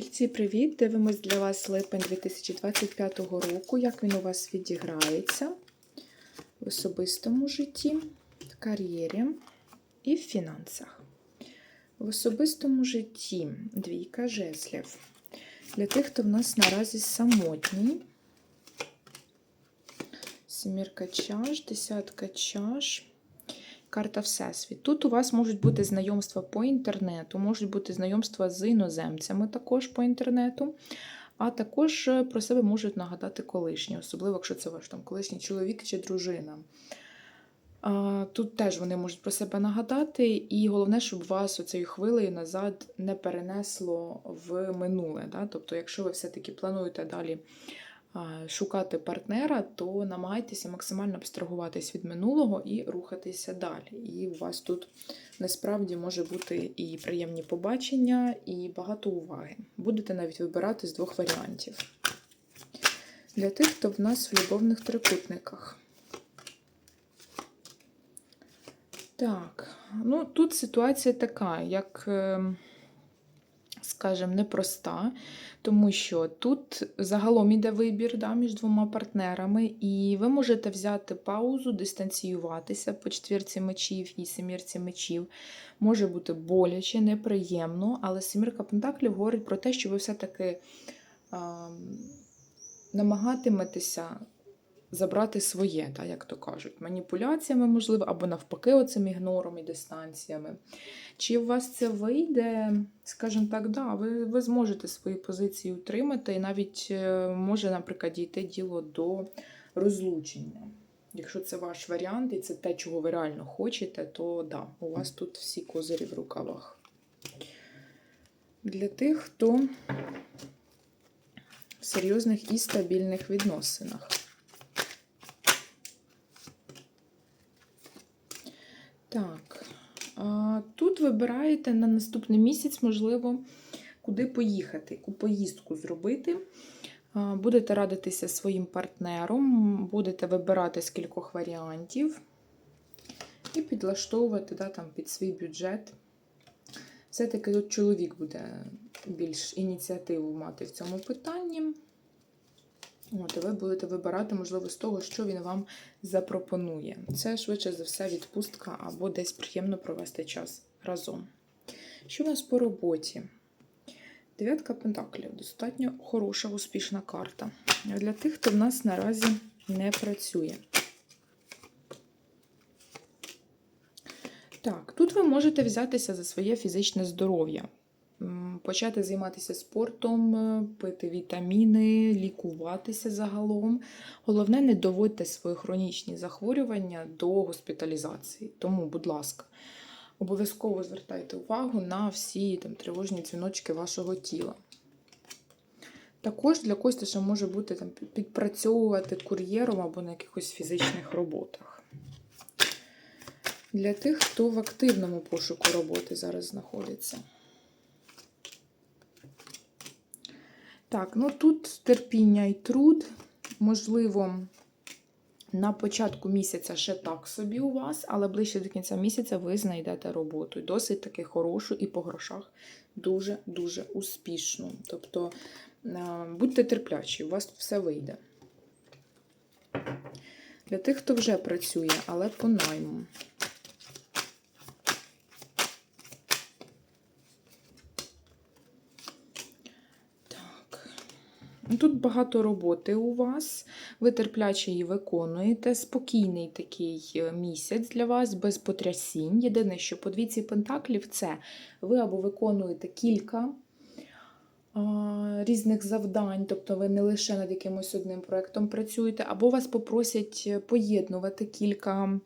Тільці, привіт! Дивимось для вас липень 2025 року. Як він у вас відіграється в особистому житті, в кар'єрі і в фінансах. В особистому житті двійка жезлів. Для тих, хто в нас наразі самотній. Семірка чаш, десятка чаш. Карта Всесвіт. Тут у вас можуть бути знайомства по інтернету, можуть бути знайомства з іноземцями також по інтернету, а також е, про себе можуть нагадати колишні, особливо, якщо це ваш там колишній чоловік чи дружина. Тут теж вони можуть про себе нагадати, і головне, щоб вас оцею хвилею назад не перенесло в минуле. Да? Тобто, якщо ви все-таки плануєте далі шукати партнера, то намагайтеся максимально абстрагуватись від минулого і рухатися далі. І у вас тут насправді може бути і приємні побачення, і багато уваги. Будете навіть вибирати з двох варіантів. Для тих, хто в нас в любовних трикутниках. Так, ну тут ситуація така, як, е, скажімо, непроста, тому що тут загалом іде вибір да, між двома партнерами, і ви можете взяти паузу, дистанціюватися по четвірці мечів і семірці мечів. Може бути боляче, неприємно, але семірка пентаклів говорить про те, що ви все-таки а, намагатиметеся забрати своє, так, як то кажуть, маніпуляціями, можливо, або навпаки, оцим ігнором і дистанціями. Чи у вас це вийде, скажімо так, да, ви, ви зможете свої позиції утримати, і навіть е, може, наприклад, дійти діло до розлучення. Якщо це ваш варіант, і це те, чого ви реально хочете, то да, у вас тут всі козирі в рукавах. Для тих, хто в серйозних і стабільних відносинах. Так, а, вибираєте на наступний місяць, можливо, куди поїхати, яку поїздку зробити. Будете радитися своїм партнером, будете вибирати з кількох варіантів і підлаштовувати да, там, під свій бюджет. Все-таки тут чоловік буде більш ініціативу мати в цьому питанні. От, і ви будете вибирати, можливо, з того, що він вам запропонує. Це швидше за все відпустка або десь приємно провести час разом. Що у нас по роботі? Дев'ятка пентаклів достатньо хороша, успішна карта. Для тих, хто в нас наразі не працює. Так, тут ви можете взятися за своє фізичне здоров'я. Почати займатися спортом, е, пити вітаміни, лікуватися загалом. Головне, не доводьте свої хронічні захворювання до госпіталізації. Тому, будь ласка, обов'язково звертайте увагу на всі там, тривожні дзвіночки вашого тіла. Також для ще може бути там, підпрацьовувати кур'єром або на якихось фізичних роботах. Для тих, хто в активному пошуку роботи зараз знаходиться. Так, ну тут терпіння і труд. Можливо, на початку місяця ще так собі у вас, але ближче до кінця місяця ви знайдете роботу. Досить таки хорошу і по грошах дуже-дуже успішну. Тобто е, будьте терплячі, у вас все вийде. Для тих, хто вже працює, але по найму. Тут багато роботи у вас, ви терпляче її виконуєте. Спокійний такий е, місяць для вас, без потрясінь. Єдине, що по двійці пентаклів це ви або виконуєте кілька різних завдань, тобто ви не лише над якимось одним проєктом працюєте, або вас попросять е, поєднувати кілька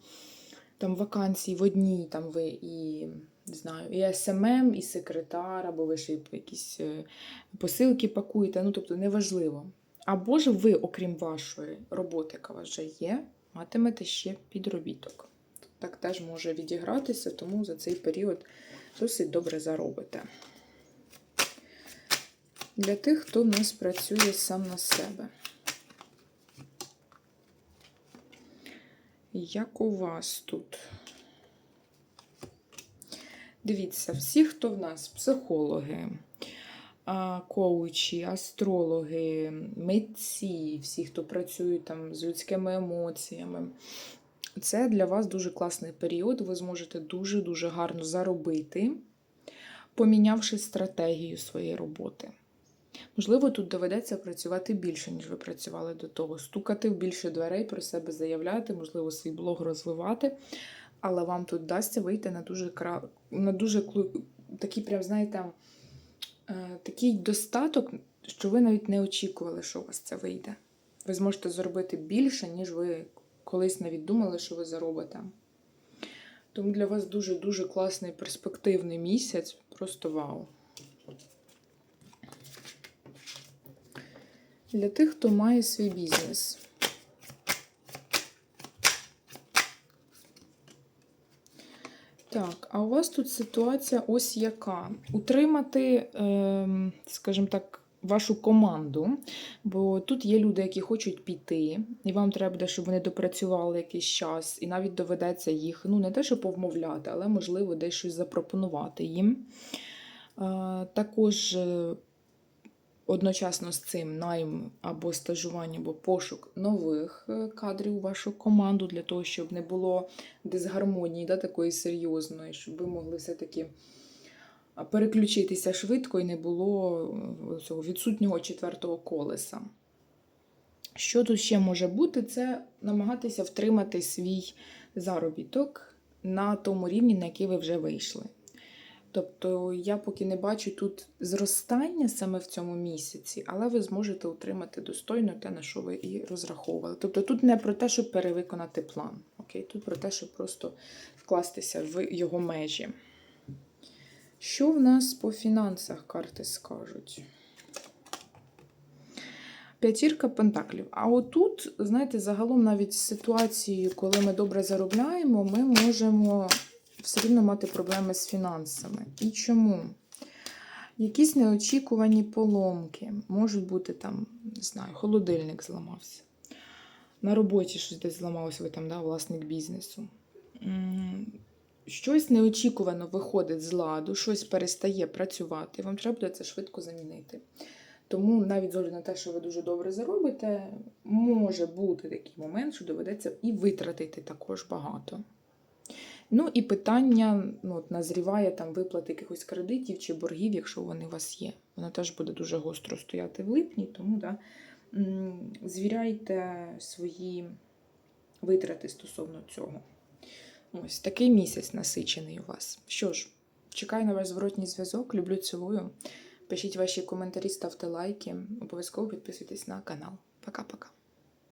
там, вакансій в одній, там ви і не знаю, і СММ, і секретар, або ви ще якісь е, посилки пакуєте, ну тобто неважливо. Або ж ви, окрім вашої роботи, яка у вас вже є, матимете ще підробіток. Так теж може відігратися, тому за цей період досить добре заробите. Для тих, хто в нас працює сам на себе. Як у вас тут? Дивіться, всі, хто в нас психологи, коучі, астрологи, митці, всі, хто працює там з людськими емоціями. Це для вас дуже класний період. Ви зможете дуже-дуже гарно заробити, помінявши стратегію своєї роботи. Можливо, тут доведеться працювати більше, ніж ви працювали до того, стукати в більше дверей, про себе заявляти, можливо, свій блог розвивати. Але вам тут вдасться вийти на дуже кра... на дуже такий, прям, знаєте, е, такий достаток, що ви навіть не очікували, що у вас це вийде. Ви зможете заробити більше, ніж ви колись навіть думали, що ви заробите. Тому для вас дуже-дуже класний перспективний місяць. Просто вау. Для тих, хто має свій бізнес. Так, а у вас тут ситуація ось яка. Утримати, ем, скажімо так, вашу команду, бо тут є люди, які хочуть піти, і вам треба щоб вони допрацювали якийсь час, і навіть доведеться їх, ну не те, що повмовляти, але можливо десь щось запропонувати їм. Е, також е, одночасно з цим найм або стажування, або пошук нових е, кадрів у вашу команду для того, щоб не було дисгармонії да, такої серйозної, щоб ви могли все-таки переключитися швидко і не було е, цього відсутнього четвертого колеса. Що тут ще може бути, це намагатися втримати свій заробіток на тому рівні, на який ви вже вийшли. Тобто я поки не бачу тут зростання саме в цьому місяці, але ви зможете утримати достойно те, на що ви і розраховували. Тобто тут не про те, щоб перевиконати план. Окей? Тут про те, щоб просто вкластися в його межі. Що в нас по фінансах карти скажуть? П'ятірка пентаклів. А отут, знаєте, загалом навіть з ситуацією, коли ми добре заробляємо, ми можемо все рівно мати проблеми з фінансами. І чому? Якісь неочікувані поломки. Можуть бути там, не знаю, холодильник зламався. На роботі щось десь зламалося, ви там, да, власник бізнесу. Щось неочікувано виходить з ладу, щось перестає працювати, вам треба буде це швидко замінити. Тому навіть з огляду на те, що ви дуже добре заробите, може бути такий момент, що доведеться і витратити також багато. Ну і питання ну, от назріває там виплати якихось кредитів чи боргів, якщо вони у вас є. Воно теж буде дуже гостро стояти в липні, тому да, звіряйте свої витрати стосовно цього. Ось такий місяць насичений у вас. Що ж, чекаю на ваш зворотній зв'язок. Люблю, цілую. Пишіть ваші коментарі, ставте лайки. Обов'язково підписуйтесь на канал. Пока-пока.